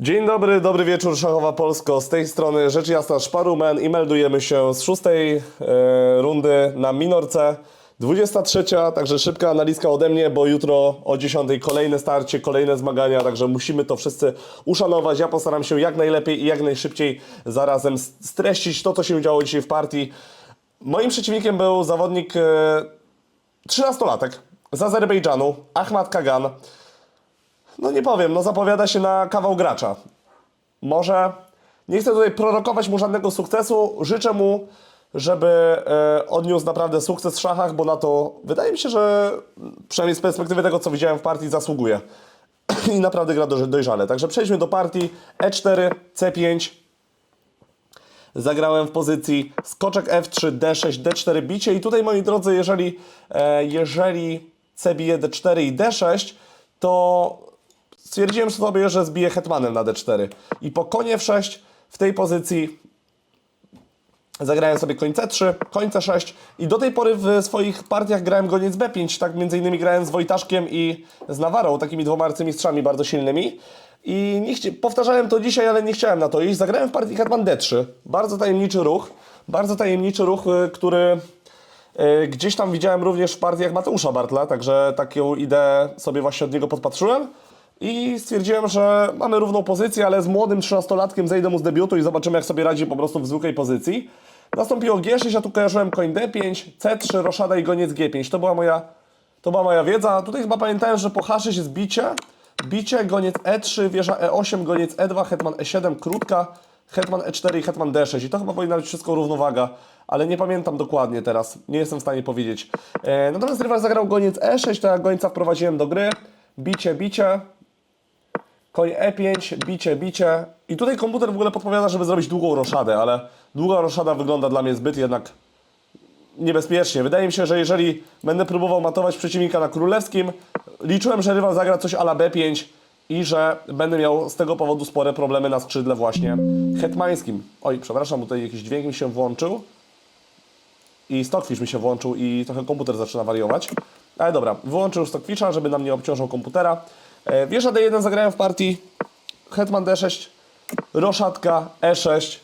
Dzień dobry, dobry wieczór, Szachowa Polsko. Z tej strony rzecz jasna Szparumen i meldujemy się z szóstej e, rundy na minorce. 23, także szybka analizka ode mnie, bo jutro o 10 kolejne starcie, kolejne zmagania, także musimy to wszyscy uszanować. Ja postaram się jak najlepiej i jak najszybciej zarazem streścić to, co się działo dzisiaj w partii. Moim przeciwnikiem był zawodnik e, 13-latek z Azerbejdżanu, Ahmad Kagan. No nie powiem, no zapowiada się na kawał gracza. Może nie chcę tutaj prorokować mu żadnego sukcesu. Życzę mu, żeby e, odniósł naprawdę sukces w szachach, bo na to wydaje mi się, że przynajmniej z perspektywy tego, co widziałem w partii, zasługuje. I naprawdę gra doj- dojrzale. Także przejdźmy do partii E4, C5. Zagrałem w pozycji skoczek F3, D6, D4 bicie i tutaj moi drodzy, jeżeli, e, jeżeli C bije D4 i D6, to stwierdziłem sobie, że zbiję hetmanem na D4 i po konie F6 w tej pozycji zagrałem sobie koń C3, koń C6 i do tej pory w swoich partiach grałem goniec B5, tak między innymi grałem z Wojtaszkiem i z Nawarą, takimi dwoma arcymistrzami bardzo silnymi. I nie chci- powtarzałem to dzisiaj, ale nie chciałem na to iść. Zagrałem w partii hetman D3. Bardzo tajemniczy ruch. Bardzo tajemniczy ruch, y, który y, gdzieś tam widziałem również w partiach Mateusza Bartla, także taką ideę sobie właśnie od niego podpatrzyłem. I stwierdziłem, że mamy równą pozycję, ale z młodym 13-latkiem zejdę mu z debiutu i zobaczymy, jak sobie radzi po prostu w zwykłej pozycji. Nastąpiło G6, a tu kojarzyłem koń D5, C3, roszada i goniec G5. To była moja, to była moja wiedza. Tutaj chyba pamiętałem, że po H6 jest bicie, bicie, goniec E3, wieża E8, goniec E2, hetman E7, krótka, hetman E4 i hetman D6. I to chyba powinna być wszystko równowaga, ale nie pamiętam dokładnie teraz. Nie jestem w stanie powiedzieć. E, natomiast rywal zagrał goniec E6, to ja gońca wprowadziłem do gry. Bicie, bicie, Koń E5, bicie, bicie. I tutaj komputer w ogóle podpowiada, żeby zrobić długą roszadę, ale długa roszada wygląda dla mnie zbyt jednak niebezpiecznie. Wydaje mi się, że jeżeli będę próbował matować przeciwnika na królewskim, liczyłem, że rywal zagra coś ala B5 i że będę miał z tego powodu spore problemy na skrzydle właśnie hetmańskim. Oj, przepraszam, tutaj jakiś dźwięk mi się włączył i Stockfish mi się włączył i trochę komputer zaczyna wariować. Ale dobra, wyłączył już Stockfisha, żeby nam nie obciążał komputera. Wieża D1 zagrałem w partii, Hetman D6, Roszatka, E6.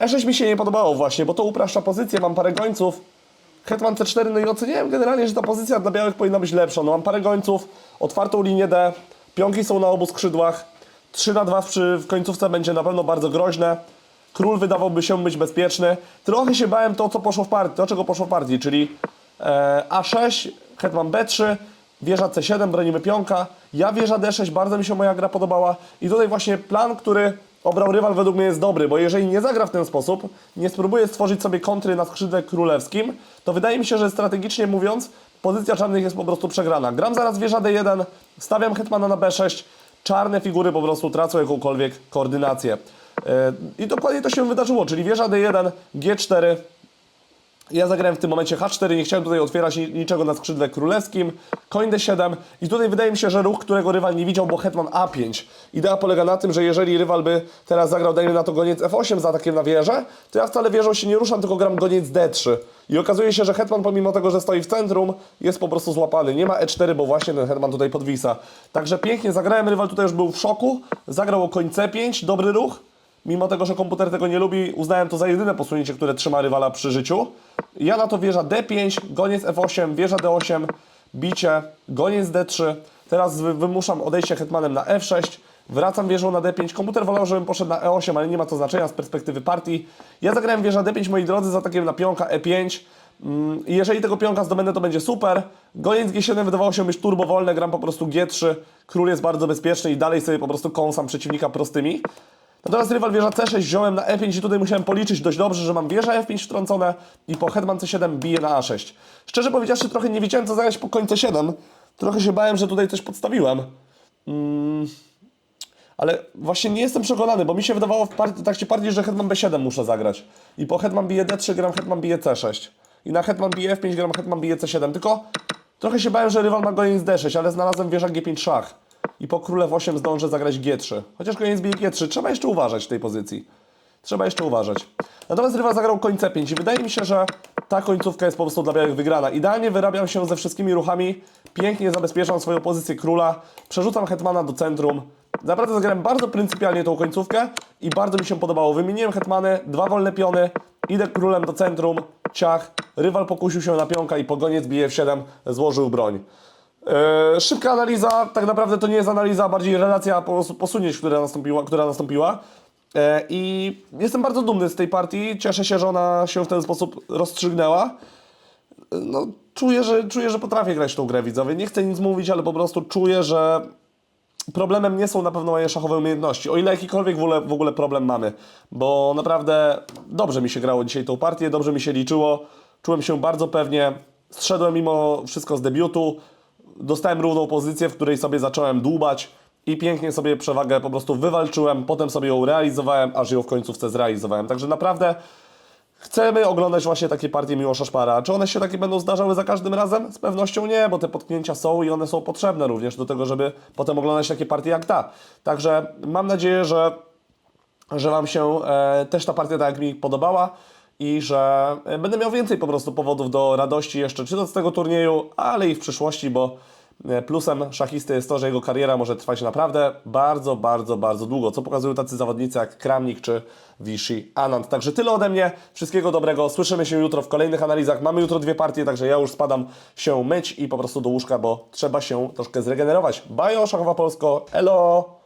E6 mi się nie podobało właśnie, bo to upraszcza pozycję, mam parę gońców. Hetman C4, no i oceniłem generalnie, że ta pozycja dla białych powinna być lepsza. No mam parę gońców, otwartą linię D, pionki są na obu skrzydłach, 3 na 2 w, przy- w końcówce będzie na pewno bardzo groźne. Król wydawałby się być bezpieczny. Trochę się bałem to, co poszło w partii, to czego poszło w partii, czyli e, A6, hetman B3, wieża C7, bronimy pionka. Ja wieża D6, bardzo mi się moja gra podobała. I tutaj właśnie plan, który obrał rywal według mnie jest dobry, bo jeżeli nie zagra w ten sposób, nie spróbuje stworzyć sobie kontry na skrzydle królewskim, to wydaje mi się, że strategicznie mówiąc, pozycja czarnych jest po prostu przegrana. Gram zaraz wieża D1, stawiam hetmana na B6, czarne figury po prostu tracą jakąkolwiek koordynację. E, I dokładnie to się wydarzyło, czyli wieża D1, G4, ja zagrałem w tym momencie H4, nie chciałem tutaj otwierać ni- niczego na skrzydle królewskim. Koń D7 i tutaj wydaje mi się, że ruch, którego rywal nie widział, bo hetman A5. Idea polega na tym, że jeżeli rywal by teraz zagrał, dajmy na to goniec F8 z atakiem na wieżę, to ja wcale wieżą się nie ruszam, tylko gram goniec D3. I okazuje się, że hetman pomimo tego, że stoi w centrum, jest po prostu złapany. Nie ma E4, bo właśnie ten hetman tutaj podwisa. Także pięknie zagrałem, rywal tutaj już był w szoku. Zagrał o koń C5, dobry ruch. Mimo tego, że komputer tego nie lubi, uznałem to za jedyne posunięcie, które trzyma rywala przy życiu. Ja na to wieża D5, goniec F8, wieża D8, bicie, goniec D3. Teraz wy- wymuszam odejście hetmanem na F6, wracam wieżą na D5. Komputer wolał, żebym poszedł na E8, ale nie ma to znaczenia z perspektywy partii. Ja zagrałem wieża D5, moi drodzy, z atakiem na pionka E5. Mm, Jeżeli tego pionka zdobędę, to będzie super. Goniec G7 wydawało się być turbowolne, gram po prostu G3. Król jest bardzo bezpieczny i dalej sobie po prostu kąsam przeciwnika prostymi. Natomiast rywal wieża C6 wziąłem na E5 i tutaj musiałem policzyć dość dobrze, że mam wieża F5 wtrącone i po hetman C7 bije na A6. Szczerze powiedziawszy, trochę nie wiedziałem, co zagrać po koń C7. Trochę się bałem, że tutaj coś podstawiłem. Mm, ale właśnie nie jestem przekonany, bo mi się wydawało w, partii, w trakcie partii, że hetman B7 muszę zagrać. I po hetman bije D3 gram hetman bije C6. I na hetman bije F5 gram hetman bije C7. Tylko trochę się bałem, że rywal ma goniec D6, ale znalazłem wieża G5 szach. I po króle w8 zdążę zagrać G3. Chociaż goniec bije G3. Trzeba jeszcze uważać w tej pozycji. Trzeba jeszcze uważać. Natomiast rywal zagrał koń C5 i wydaje mi się, że ta końcówka jest po prostu dla białych wygrana. Idealnie wyrabiam się ze wszystkimi ruchami, pięknie zabezpieczam swoją pozycję króla, przerzucam hetmana do centrum Naprawdę zagrałem bardzo pryncypialnie tą końcówkę i bardzo mi się podobało. Wymieniłem hetmany, dwa wolne piony, idę królem do centrum, ciach, rywal pokusił się na pionka i pogoniec bije w 7, złożył broń. Yy, szybka analiza, tak naprawdę to nie jest analiza, bardziej relacja posunięć, która nastąpiła. Która nastąpiła. Yy, I jestem bardzo dumny z tej partii, cieszę się, że ona się w ten sposób rozstrzygnęła no, czuję, że, czuję, że potrafię grać tą grę widzowie. Nie chcę nic mówić, ale po prostu czuję, że problemem nie są na pewno moje szachowe umiejętności. O ile jakikolwiek w ogóle, w ogóle problem mamy. Bo naprawdę dobrze mi się grało dzisiaj tą partię, dobrze mi się liczyło. Czułem się bardzo pewnie. Zszedłem mimo wszystko z debiutu. Dostałem równą pozycję, w której sobie zacząłem dłubać i pięknie sobie przewagę po prostu wywalczyłem. Potem sobie ją realizowałem, aż ją w końcówce zrealizowałem. Także naprawdę Chcemy oglądać właśnie takie partie Miłosza Szpara. Czy one się takie będą zdarzały za każdym razem? Z pewnością nie, bo te potknięcia są i one są potrzebne również do tego, żeby potem oglądać takie partie jak ta. Także mam nadzieję, że, że Wam się e, też ta partia tak jak mi podobała i że e, będę miał więcej po prostu powodów do radości jeszcze, czy to z tego turnieju, ale i w przyszłości, bo e, plusem szachisty jest to, że jego kariera może trwać naprawdę bardzo, bardzo, bardzo długo, co pokazują tacy zawodnicy jak Kramnik czy Vichy Anand. Także tyle ode mnie, wszystkiego dobrego, słyszymy się jutro w kolejnych analizach, mamy jutro dwie partie, także ja już spadam się myć i po prostu do łóżka, bo trzeba się troszkę zregenerować. Bajo, Szachowa Polsko, elo!